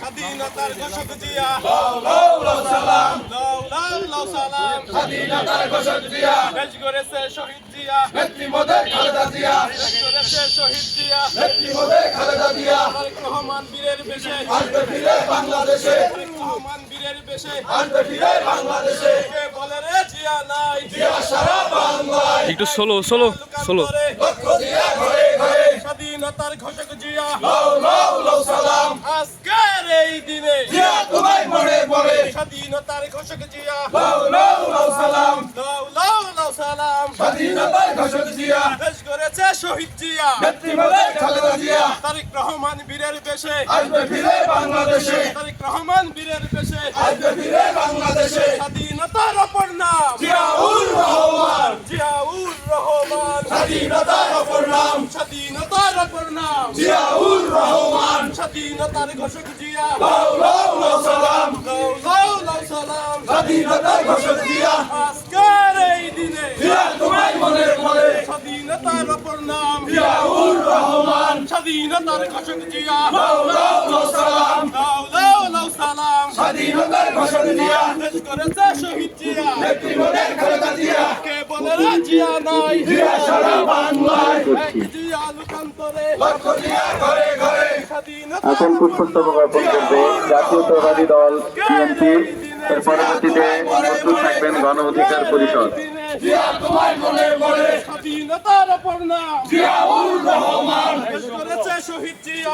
স্বাধীনতার ঘোষক জিয়া। লাউ লাউ সালাম লাউ লাউ লাউ সালাম স্বাধীনতার ঘোষক জিয়া। দেশ গড়েছে শহীদ জিয়া। নেত্রী মোদের খালেদা জিয়া। দেশ গড়েছে শহীদ জিয়া। নেত্রী মোদের খালেদা জিয়া। তারেক রহমান বীরের বেশে। আসবে ফিরে বাংলাদেশে। তারেক রহমান বীরের বেশে। আসবে ফিরে বাংলাদেশে। কে বলে রে জিয়া নাই? জিয়া সারা বাংলায়। একটু সোলো সোলো সোলো। লক্ষ জিয়া ঘরে ঘরে। স্বাধীনতার ঘোষক জিয়া। সালাম আজকের এই দিনে জিয়া তোমায় মনে পড়ে স্বাধীনতার ঘোষক জিয়া। লাউ লাউ লাউ সালাম। লাউ লাউ লাউ সালাম। স্বাধীনতার ঘোষক জিয়া। দেশ গড়েছে শহীদ জিয়া। নেত্রী খালেদা জিয়া। তারেক রহমান বীরের বেশে। আসবে ফিরে বাংলাদেশে। তারেক রহমান বীরের বেশে। আসবে ফিরে বাংলাদেশে। স্বাধীনতার অপর নাম। জিয়াউর রহমান। জিয়াউর রহমান। স্বাধীনতার অপর নাম। স্বাধীনতার অপর নাম। জিয়াউর রহমান। স্বাধীনতার ঘোষক জিয়া। লাউ লাউ লাউ সালাম। লাউ সালাম স্বাধীনতার ঘোষক জিয়া আজকের এই দিনে জিয়া তোমায় মনে পড়ে স্বাধীনতার অপর নাম জিয়াউর রহমান স্বাধীনতার ঘোষক জিয়া সালাম। সালাম। স্বাধীনতার ঘোষক জিয়া দেশ করেছে শহীদ জিয়া। নেত্রী খালেদা জিয়া কে বলে জিয়া নাই। জিয়া সারা বাংলায়। জিয়া লোকান্তরে। লক্ষ জিয়া ঘরে ঘরে। এখন পুষ্পস্তবক অর্পণ করবে জাতীয়তাবাদী দল বিএনপি এর পরবর্তীতে প্রস্তুত থাকবেন গণ অধিকার পরিষদ। জিয়া তোমায় মনে পড়ে স্বাধীনতার অপর নাম। জিয়াউর রহমান। শহীদ জিয়া।